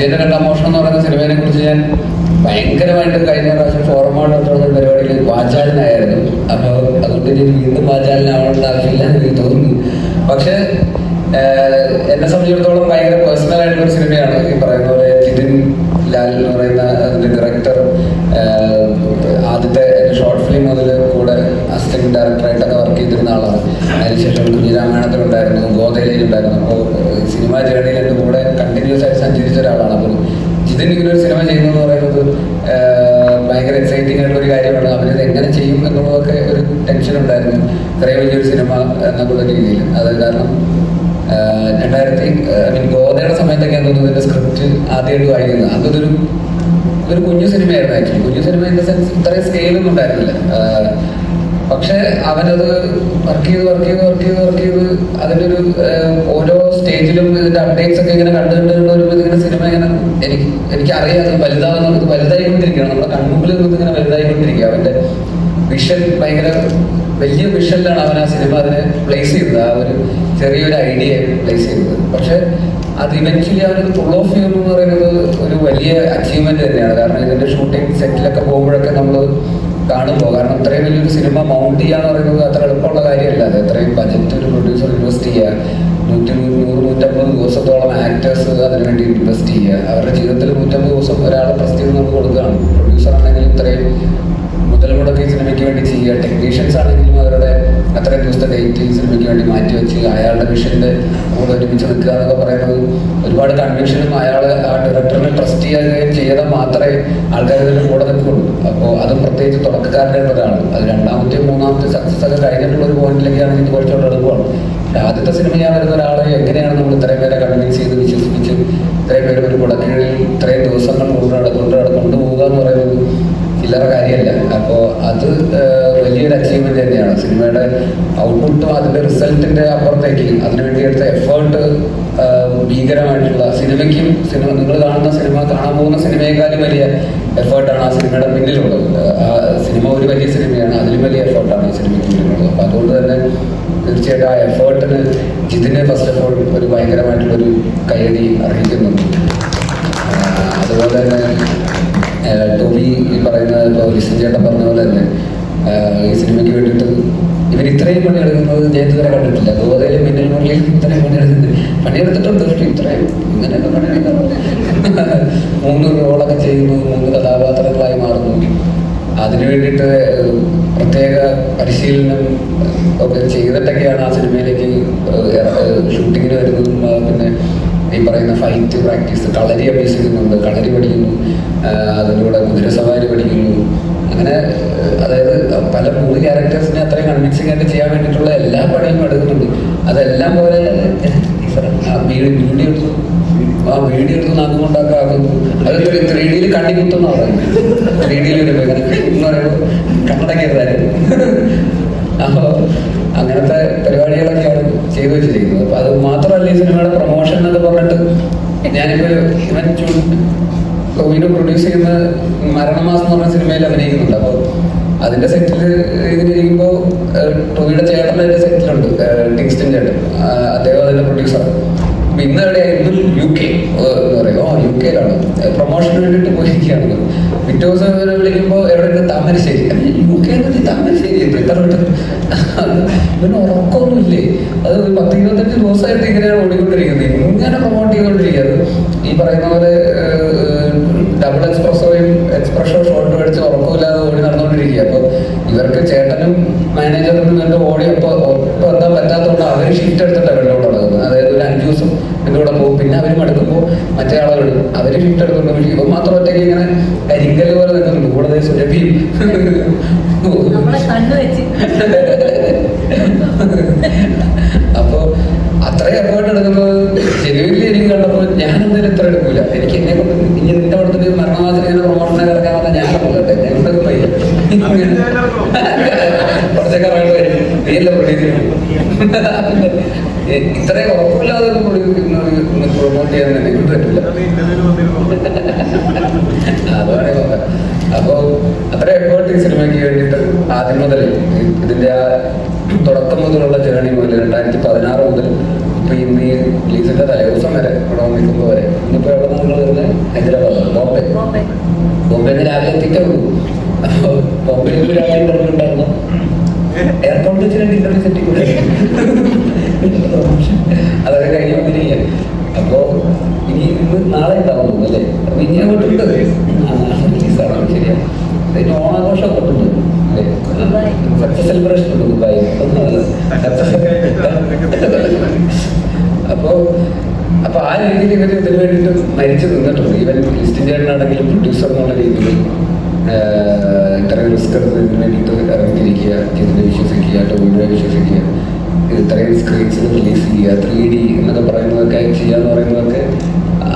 അജയന്റെ രണ്ടാം മോഷണം എന്ന് പറയുന്ന സിനിമയെ കുറിച്ച് ഞാൻ ഭയങ്കരമായിട്ട് കഴിഞ്ഞ പ്രാവശ്യം ഫോറമായിട്ടുള്ള പരിപാടിയിൽ വാചാലനായിരുന്നു. അപ്പോൾ അതുകൊണ്ട് ഇനി വീണ്ടും വാചാലനാവേണ്ട ആവശ്യമില്ല എന്ന് എനിക്ക് തോന്നുന്നു. പക്ഷെ എന്നെ സംബന്ധിച്ചിടത്തോളം ഭയങ്കര പേഴ്സണൽ ആയിട്ടുള്ള ഒരു സിനിമയാണ്. ഈ പറയുന്ന പോലെ ജിതിൻ ലാൽ എന്ന് പറയുന്ന അതിന്റെ ഡയറക്ടർ ആദ്യത്തെ ഷോർട്ട് ഫിലിം മുതൽ കൂടെ അസിസ്റ്റന്റ് ഡയറക്ടറായിട്ടൊക്കെ വർക്ക് ചെയ്തിരുന്ന ആളാണ്. അതിനുശേഷം കുഞ്ഞിരാമായണത്തിലുണ്ടായിരുന്നു ഗോതയിലുണ്ടായിരുന്നു അപ്പോൾ ജിതിൻ ഇങ്ങനെ ഒരു സിനിമ ചെയ്യുന്നു എന്ന് പറയുന്നത് ഭയങ്കര എക്സൈറ്റിംഗ് ആയിട്ടുള്ള ഒരു കാര്യമാണ്. അവരിത് എങ്ങനെ ചെയ്യും എന്നുള്ളതൊക്കെ ഒരു ടെൻഷൻ ഉണ്ടായിരുന്നു. ഇത്രയും വലിയൊരു സിനിമ എന്നുള്ള രീതിയിൽ. അത് കാരണം രണ്ടായിരത്തി ഐ മീൻ ഗോതയുടെ സമയത്തൊക്കെയാണ് തോന്നുന്നു ഇതിന്റെ സ്ക്രിപ്റ്റ് ആദ്യമായിട്ട് വായിക്കുന്നത്. അതൊരു ഒരു കുഞ്ഞു സിനിമയായിരുന്നു ആക്ച്വലി കുഞ്ഞു സിനിമ ഇൻ ദ സെൻസ് ഇത്രയും സ്കെയിലൊന്നും ഉണ്ടായിരുന്നില്ല. പക്ഷെ അവനത് വർക്ക് ചെയ്ത് വർക്ക് ചെയ്ത് വർക്ക് ചെയ്ത് വർക്ക് ചെയ്ത് അതിന്റെ ഒരു ഓരോ സ്റ്റേജിലും ഇതിന്റെ അപ്ഡേറ്റ്സ് ഒക്കെ ഇങ്ങനെ കണ്ടു ഒരു കണ്ട് വരുമ്പോൾ സിനിമ ഇങ്ങനെ എനിക്ക് എനിക്കറിയാം അത് വലുതാകുന്ന ഇത് വലുതായിക്കൊണ്ടിരിക്കുകയാണ്. നമ്മുടെ കൺമുമ്പിൽ നിന്ന് ഇങ്ങനെ വലുതായിക്കൊണ്ടിരിക്കുക അവന്റെ വിഷൻ ഭയങ്കര വലിയ വിഷനിലാണ് അവൻ ആ സിനിമ അതിനെ പ്ലേസ് ചെയ്തത്. ആ ഒരു ചെറിയൊരു ഐഡിയ പ്ലേസ് ചെയ്തത്. പക്ഷെ അത് ഇവൻച്വലി അവനത് ഫുൾ ഓഫ് ചെയ്യുന്നു എന്ന് പറയുന്നത് ഒരു വലിയ അച്ചീവ്മെന്റ് തന്നെയാണ്. കാരണം ഇതിന്റെ ഷൂട്ടിംഗ് സെറ്റിലൊക്കെ പോകുമ്പോഴൊക്കെ നമ്മൾ കാണുമ്പോൾ കാരണം ഇത്രയും വലിയൊരു സിനിമ മൗണ്ട് ചെയ്യാന്ന് പറയുന്നത് അത്ര എളുപ്പമുള്ള കാര്യമല്ല. അത് അത്രയും ബജറ്റ് ഒരു പ്രൊഡ്യൂസർ ഇൻവെസ്റ്റ് ചെയ്യുക നൂറ്റി നൂറ് നൂറ്റമ്പത് ദിവസത്തോളം ആക്ടേഴ്സ് അതിനു വേണ്ടി ഇൻവെസ്റ്റ് ചെയ്യുക അവരുടെ ജീവിതത്തിൽ നൂറ്റമ്പത് ദിവസം ഒരാളെ ചെയ്ത് നമുക്ക് കൊടുക്കുകയാണ്. പ്രൊഡ്യൂസർ ആണെങ്കിലും ഇത്രയും മുതൽ മുടക്കി സിനിമയ്ക്ക് വേണ്ടി ചെയ്യുക. ടെക്നീഷ്യൻസ് ആണെങ്കിലും ദിവസത്തെ ഡേറ്റ് സിനിമയ്ക്ക് വേണ്ടി മാറ്റി വെച്ച് അയാളുടെ മിഷന്റെ കൂടെ ഒരുമിച്ച് നിൽക്കുക എന്നൊക്കെ പറയുന്നത് ഒരുപാട് കൺവിഷനും അയാൾ ആ ഡയറക്ടറിനെ ട്രസ്റ്റ് ചെയ്യുകയും ചെയ്താൽ മാത്രമേ ആൾക്കാർ ഇതിന്റെ കൂടെ നിൽക്കുള്ളൂ. അപ്പോൾ അത് പ്രത്യേകിച്ച് തുടക്കക്കാരുടെ ഒരാൾ അത് രണ്ടാമത്തെ മൂന്നാമത്തെ സക്സസ് ഒക്കെ കഴിഞ്ഞിട്ടുള്ള ഒരു പോയിന്റിലേക്കാണ് ഇത് കുറച്ചുകൂടെ എളുപ്പമാണ്. ആദ്യത്തെ സിനിമ ഞാൻ വരുന്ന ഒരാളെ എങ്ങനെയാണ് നമ്മൾ ഇത്രയും പേരെ കൺവിൻസ് ചെയ്ത് വിശ്വസിപ്പിച്ച് ഇത്രയും പേര് ഒരു കുടക്കീഴിൽ ഇത്രയും ദിവസങ്ങൾ കൊണ്ട് നടക്കൊണ്ട് കൊണ്ടുപോകുക എന്ന് പറയുന്നത് ചില്ലറ കാര്യമല്ല. അപ്പോൾ അത് വലിയൊരു അച്ചീവ്മെന്റ് തന്നെയാണ്. സിനിമയുടെ ഔട്ട്പുട്ടും അതിന്റെ റിസൾട്ടിന്റെ അപ്പുറത്തേക്ക് അതിനുവേണ്ടി എടുത്ത എഫേർട്ട് ഭീകരമായിട്ടുള്ള സിനിമയ്ക്കും സിനിമ നിങ്ങൾ കാണുന്ന സിനിമ കാണാൻ പോകുന്ന സിനിമയെക്കാളും വലിയ എഫേർട്ടാണ് ആ സിനിമയുടെ പിന്നിലുള്ളത്. ആ സിനിമ ഒരു വലിയ സിനിമയാണ്. അതിലും വലിയ എഫേർട്ടാണ് ഈ സിനിമയ്ക്ക് പിന്നിലുള്ളത്. അപ്പൊ അതുകൊണ്ട് തന്നെ തീർച്ചയായിട്ടും ആ എഫേർട്ടിന് ജിതിനെ ഫസ്റ്റ് ഓഫ് ഓൾ ഒരു ഭയങ്കരമായിട്ടുള്ളൊരു കൈയടി അർഹിക്കുന്നുണ്ട്. ആഹ് അതുപോലെ തന്നെ ടോബി ഈ പറയുന്ന ഇപ്പോൾ ലിസൻ ചേട്ടൻ പറഞ്ഞ പോലെ തന്നെ ഈ സിനിമയ്ക്ക് വേണ്ടിയിട്ട് ഇവർ ഇത്രയും പണി എടുക്കുന്നത് ഞാൻ ഇതുവരെ കണ്ടിട്ടില്ല. ഗോതയിലും മിന്നൽ മുരളിയിലും ഇത്രയും പണി എടുക്കുന്നത് പണിയെടുത്തിട്ടുണ്ട് പക്ഷേ ഇത്രയും ഇങ്ങനെയൊക്കെ പണിയെടുക്കാറുണ്ട് മൂന്ന് റോളൊക്കെ ചെയ്യുന്നു മൂന്ന് കഥാപാത്രങ്ങളായി മാറുന്നു. അതിനു വേണ്ടിയിട്ട് പ്രത്യേക പരിശീലനം ഒക്കെ ചെയ്തിട്ടൊക്കെയാണ് ആ സിനിമയിലേക്ക് ഷൂട്ടിങ്ങിന് വരുന്നതും പിന്നെ ഈ പറയുന്ന ഫൈറ്റ് പ്രാക്ടീസ് കളരി അഭ്യസിക്കുന്നുണ്ട് കളരി പഠിക്കുന്നു അതിലൂടെ അതിലൂടെ കുതിരസവാരി പഠിക്കുന്നു. അങ്ങനെ അതായത് പല മൂന്ന് ക്യാരക്ടേഴ്സിനെ അത്രയും കൺവിൻസിംഗ് ആയിട്ട് ചെയ്യാൻ വേണ്ടിയിട്ടുള്ള എല്ലാ പണിയും എടുക്കുന്നുണ്ട്. അതെല്ലാം പോലെ വീഡിയോ ആ വീഡിയോ എടുത്ത്. നാക്കുകൊണ്ടൊക്കെ ആകുന്നു അത് ത്രീ ഡിയിൽ കണ്ണിക്കുത്തുന്ന പറയുന്നത് ത്രീ ഡിയിൽ വരുമ്പോൾ എന്ന് പറയുമ്പോൾ കണ്ണടക്കരുതായിരുന്നു. അപ്പോൾ അങ്ങനത്തെ പരിപാടികളൊക്കെയാണ് ചെയ്തു വെച്ചിരിക്കുന്നത് അപ്പൊ അത് മാത്രമല്ല ഈ സിനിമയുടെ പ്രൊമോഷൻ എന്നൊക്കെ പറഞ്ഞിട്ട് ഞാനിപ്പോ ഇവൻ ടോവിനോ പ്രൊഡ്യൂസ് ചെയ്യുന്ന മരണമാസം എന്ന് പറഞ്ഞ സിനിമയിൽ അഭിനയിക്കുന്നുണ്ട്. അപ്പോൾ അതിന്റെ സെറ്റിൽ ഇതിലിരിക്കുമ്പോൾ ടോവിയുടെ ചേട്ടൻ അതിന്റെ സെറ്റിലുണ്ട് ടിങ്സ്റ്റൻ ചേട്ടൻ. അദ്ദേഹം അതിന്റെ പ്രൊഡ്യൂസർ ഇന്ന് എവിടെയായിരുന്നു യു കെ എന്ന് പറയുമോ യു കെയിലാണ് പ്രൊമോഷന് വേണ്ടിയിട്ട് പോയിരിക്കുകയാണ്. പിറ്റേ ദിവസം വിളിക്കുമ്പോൾ എവിടെ താമരശ്ശേരി യു കെ താമരശ്ശേരി എത്ര പെട്ടെന്ന് ഇവന് ഉറക്കമൊന്നുമില്ലേ? അത് പത്ത് ഇരുപത്തഞ്ച് ദിവസമായിട്ട് ഇങ്ങനെയാണ് ഓടിക്കൊണ്ടിരിക്കുന്നത്. ഇങ്ങനെ പ്രൊമോട്ട് ചെയ്തുകൊണ്ടിരിക്കുന്നത് ഈ പറയുന്ന പോലെ ഇവർക്ക് ചേട്ടനും മാനേജറും എന്റെ ഓടി അപ്പോൾ ഒപ്പം എത്താൻ പറ്റാത്തതുകൊണ്ട് അവർ ഷിഫ്റ്റ് എടുത്തിട്ടാണ് വെള്ളം കൂടെ നടക്കുന്നത് അതായത് ഒരു അഞ്ച് ദിവസം എന്റെ കൂടെ പോകും. പിന്നെ അവരും എടുക്കുമ്പോൾ മറ്റേ ആളുകൾ അവർ ഷിഫ്റ്റ് എടുത്തുകൊണ്ട് പക്ഷേ ഇവൻ മാത്രം ഒറ്റയ്ക്ക് ഇങ്ങനെ കരിങ്കൽ പോലെ നിൽക്കുന്നുണ്ട്. കൂടുതൽ സുരഭിയും. നമ്മളെ കണ്ണു വെച്ച്. അപ്പോ അത്രയും എഫേർട്ട് എടുക്കുന്നത് ജനുവിലി എനിക്ക് കണ്ടപ്പോൾ ഞാൻ എന്തായാലും ഇത്ര എടുക്കൂല. എനിക്ക് എന്നെ കൊണ്ട് ഇനി നീയല്ലേ പ്രൊഡ്യൂസ് ഇത്രയും ഉറപ്പില്ലാതെ പ്രൊമോട്ട് ചെയ്യാൻ എനിക്ക് പറ്റില്ല. അതാണ് അപ്പോൾ അത്ര എഫേർട്ട് ഈ സിനിമയ്ക്ക് വേണ്ടിയിട്ട് ആദ്യം മുതൽ ഇതിന്റെ ആ തുടക്കം മുതലുള്ള ജേണി മുതൽ രണ്ടായിരത്തി പതിനാറ് മുതൽ ഇപ്പൊ ഇന്ന് ഈ റിലീസിന്റെ തലേദിവസം വരെ ഇവിടെ നിൽക്കുമ്പോൾ വരെ ഇന്നിപ്പോ എവിടെ നിങ്ങൾ വരുന്നത് ഹൈദരാബാദ് ബോംബെ. ബോംബെ. രാവിലെ എത്തിയിട്ടുള്ളൂ അപ്പോൾ ബോംബെയിൽ രാവിലെ ഉണ്ടായിരുന്നു എയർപോർട്ടിൽ വെച്ച് രണ്ട് ഇന്റർവ്യൂ സെറ്റ് അതൊക്കെ കഴിഞ്ഞ് വന്നിരിക്കുക അപ്പോൾ ഇനി ഇന്ന് നാളെ ഉണ്ടാവുന്നു അല്ലേ? അപ്പൊ ഇനി അങ്ങോട്ട് ഉണ്ടത് റിലീസാണ് ശരിയാ. ഉണ്ട്. ദുബായ്. സക്സസ് സെലിബ്രേഷൻ ഉണ്ട് ദുബായ്. അപ്പോ അപ്പൊ ആ രീതിയിൽ ഇവർ ഇതിനു വേണ്ടിയിട്ട് മരിച്ചു നിന്നിട്ടുണ്ട്. ഈവൻ ലിസ്റ്റിന്റെ ആണെങ്കിലും പ്രൊഡ്യൂസർ എന്നുള്ള രീതിയിൽ. ഇത്രയും റിസ്ക് എടുത്തതിന് വേണ്ടിയിട്ട് ഇറങ്ങിയിരിക്കുക ഇതിനെ വിശ്വസിക്കുക ടോമിനെ വിശ്വസിക്കുക. ഇത് ഇത്രയും സ്ക്രീൻസ് റിലീസ് ചെയ്യുക ത്രീ ഡി എന്നൊക്കെ പറയുന്നതൊക്കെ ചെയ്യാന്ന് പറയുന്നതൊക്കെ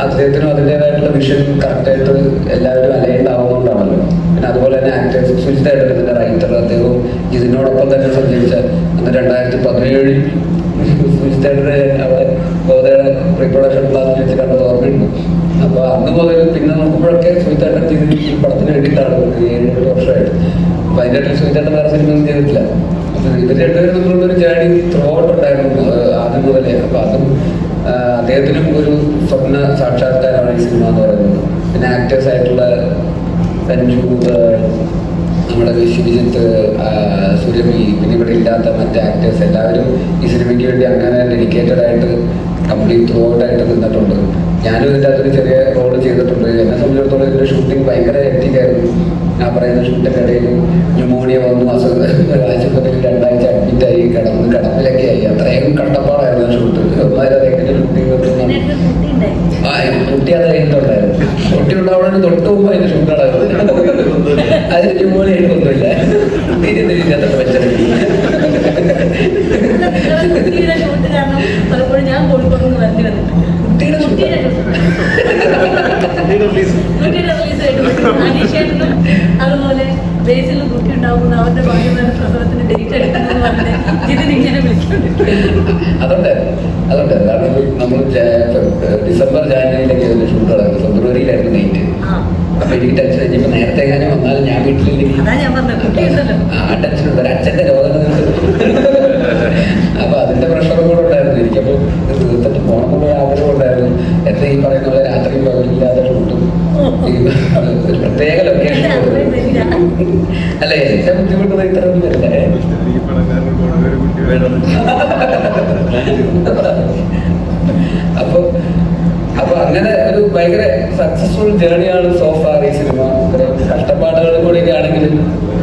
അദ്ദേഹത്തിനും അതിന്റെതായിട്ടുള്ള വിഷൻ കറക്റ്റായിട്ട് എല്ലാവരും അലൈൻഡ് പിന്നെ അതുപോലെ തന്നെ ആക്ടേഴ്സ് സുജിതായിട്ട് ഇതിന്റെ റൈറ്റർ അദ്ദേഹവും ഇതിനോടൊപ്പം തന്നെ സഞ്ചരിച്ച അന്ന് രണ്ടായിരത്തി പതിനേഴിൽ സുജിതയുടെ അവിടെ ഗോതയുടെ ക്ലാസ്സിൽ വെച്ച് കണ്ടത് ഓർമ്മയുണ്ട്? അപ്പൊ അന്ന് മുതൽ പിന്നെ നോക്കുമ്പോഴൊക്കെ സുഹിത്താട്ടം ചെയ്ത് ഈ പടത്തിന് വേണ്ടിയിട്ടാണ് ഏഴ് എട്ട് വർഷമായിട്ട്. അപ്പൊ അതിന്റെ ഇടയിൽ സുജിതേട്ടൻ വേറെ സിനിമ ഒന്നും ചെയ്തിട്ടില്ല. അപ്പൊ ഇവർ രണ്ടുപേരും തമ്മിലുള്ള ഒരു ജേണി ത്രൂ ഉണ്ടായിരുന്നു ആദ്യം മുതലേ. അപ്പൊ അതും അദ്ദേഹത്തിനും ഒരു സ്വപ്ന സാക്ഷാത്കാരമാണ് ഈ സിനിമ എന്ന് പറയുന്നത്. പിന്നെ ആക്ടേഴ്സ് ആയിട്ടുള്ള സഞ്ജു നമ്മുടെ വിശ്വജിത്ത് സുരമി പിന്നെ ഇവിടെ ഇല്ലാത്ത മറ്റ് ആക്ടേഴ്സ് എല്ലാവരും ഈ സിനിമയ്ക്ക് വേണ്ടി അങ്ങനെ ഡെഡിക്കേറ്റഡ് ആയിട്ട് കംപ്ലീറ്റ് ആയിട്ട് നിന്നിട്ടുണ്ട്. ഞാനും ഇതിന്റെ അകത്തൊരു ചെറിയ റോൾ ചെയ്തിട്ടുണ്ട്. എന്നെ സംബന്ധിച്ചിടത്തോളം ഇതിന്റെ ഷൂട്ടിംഗ് ഭയങ്കര എത്തിക്കായിരുന്നു ഞാൻ പറയുന്ന ഷൂട്ടിന്റെ ഇടയിൽ ന്യൂമോണിയ വന്നു. അസുഖം ആശുപത്രിയിൽ രണ്ടാഴ്ച അഡ്മിറ്റ് ആയി. കിടന്ന് കിടപ്പിലൊക്കെ ആയി. അത്രയും കണ്ടപ്പാടായിരുന്നു ഷൂട്ട് ഒന്നായിരം എങ്ങനെ ഷൂട്ടിംഗ് ആ കുട്ടി അത് കഴിഞ്ഞിട്ടുണ്ടായിരുന്നു കുട്ടി ഉണ്ടാവണതിന് തൊട്ട് മുമ്പ് അതിന്റെ ഷൂട്ട് അതിന് ന്യൂമോണിയ എഴുതൊന്നുമില്ല തിരി പലപ്പോഴും ഞാൻ വന്നിട്ടുണ്ട് കുട്ടിയുടെ കുട്ടിയുടെ റിലീസ് അനീഷേട്ടനും അതുപോലെ ബേസിൽ കുട്ടി ഉണ്ടാവുന്ന അവരുടെ ഭാഗ്യമായ പ്രസവത്തിന് ഡേറ്റ് എടുക്കുന്നത് പറഞ്ഞ് ഇതിന് ഇങ്ങനെ വിളിക്കുന്നുണ്ട്. അതുണ്ട് അതുണ്ട്. കാരണം നമ്മൾ ഡിസംബർ ജാനുവരിയിലൊക്കെ ഷൂട്ട് നടക്കുന്നത് ഫെബ്രുവരിയിലായിരുന്നു നൈറ്റ് അപ്പൊ എനിക്ക് ടെൻഷൻ കഴിഞ്ഞപ്പോ നേരത്തെ എങ്ങാനും വന്നാൽ ഞാൻ വീട്ടിലില്ലെങ്കിൽ ആ ടെൻഷൻ ഉണ്ട്. ഒരു അച്ഛന്റെ രോഗം അപ്പൊ അല്ലേ? ഇത്ര ഒന്നും വരില്ല അപ്പൊ അപ്പൊ അങ്ങനെ ഒരു ഭയങ്കര സക്സസ്ഫുൾ ജേണിയാണ് സോഫാർ ഈ സിനിമ കഷ്ടപ്പാടുകൾ കൂടെയൊക്കെ ആണെങ്കിലും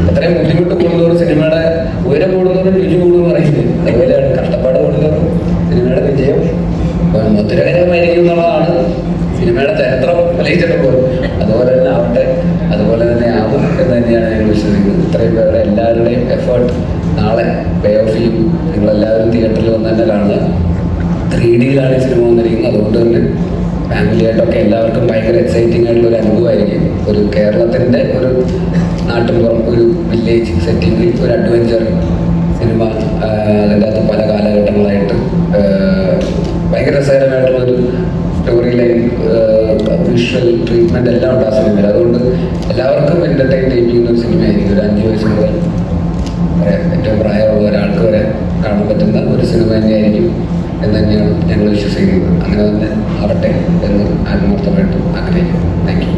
അത്രയും ബുദ്ധിമുട്ട് കൂടുന്നവർ സിനിമയുടെ ഉയരം കൂടുന്നവരും രുചി കൂടുന്നു പറയുന്നത് അതുപോലെയാണ് കഷ്ടപ്പാട് കൂടുന്നവർ സിനിമയുടെ വിജയം മധുരകരമായിരിക്കും എന്നുള്ളതാണ് സിനിമയുടെ ചരിത്രം. തെളിയിച്ചിട്ടുള്ളത് അതുപോലെ തന്നെ ആവട്ടെ അതുപോലെ തന്നെ ആവും എന്ന് തന്നെയാണ് ഞങ്ങൾ വിശ്വസിക്കുന്നത്. ഇത്രയും പേരുടെ എല്ലാവരുടെയും എഫേർട്ട് നാളെ പേ ഓഫ് ചെയ്യും. നിങ്ങളെല്ലാവരും തിയേറ്ററിൽ വന്ന് തന്നെ കാണുക. ത്രീ ഡിയിലാണ് ഈ സിനിമ വന്നിരിക്കുന്നത്. അതുകൊണ്ട് തന്നെ ഫാമിലി ആയിട്ടൊക്കെ എല്ലാവർക്കും ഭയങ്കര എക്സൈറ്റിംഗ് ആയിട്ടുള്ള ഒരു അനുഭവമായിരിക്കും. ഒരു കേരളത്തിന്റെ ഒരു നാട്ടിൻപുറം ഒരു വില്ലേജ് സെറ്റിംഗിൽ ഒരു അഡ്വഞ്ചർ സിനിമ അതിന്റെ അകത്ത് പല കാലഘട്ടങ്ങളായിട്ട് ഭയങ്കര രസകരമായിട്ടുള്ള ഒരു സ്റ്റോറി ലൈൻ വിഷ്വൽ ട്രീറ്റ്മെന്റ് എല്ലാം ഉണ്ട് ആ സിനിമയിൽ അതുകൊണ്ട് എല്ലാവർക്കും എന്റർടൈൻ ചെയ്യുന്ന ഒരു സിനിമയായിരിക്കും ഒരു അഞ്ച് വയസ്സ് മുതൽ ഏറ്റവും പ്രായമുള്ള ഒരാൾക്ക് വരെ കാണാൻ പറ്റുന്ന ഒരു സിനിമ തന്നെയായിരിക്കും എന്ന് തന്നെയാണ് ഞങ്ങൾ വിശ്വസിക്കുന്നത്. അങ്ങനെ തന്നെ ആവട്ടെ എന്ന് ആത്മാർത്ഥമായിട്ട് ആഗ്രഹിക്കുന്നു. Thank you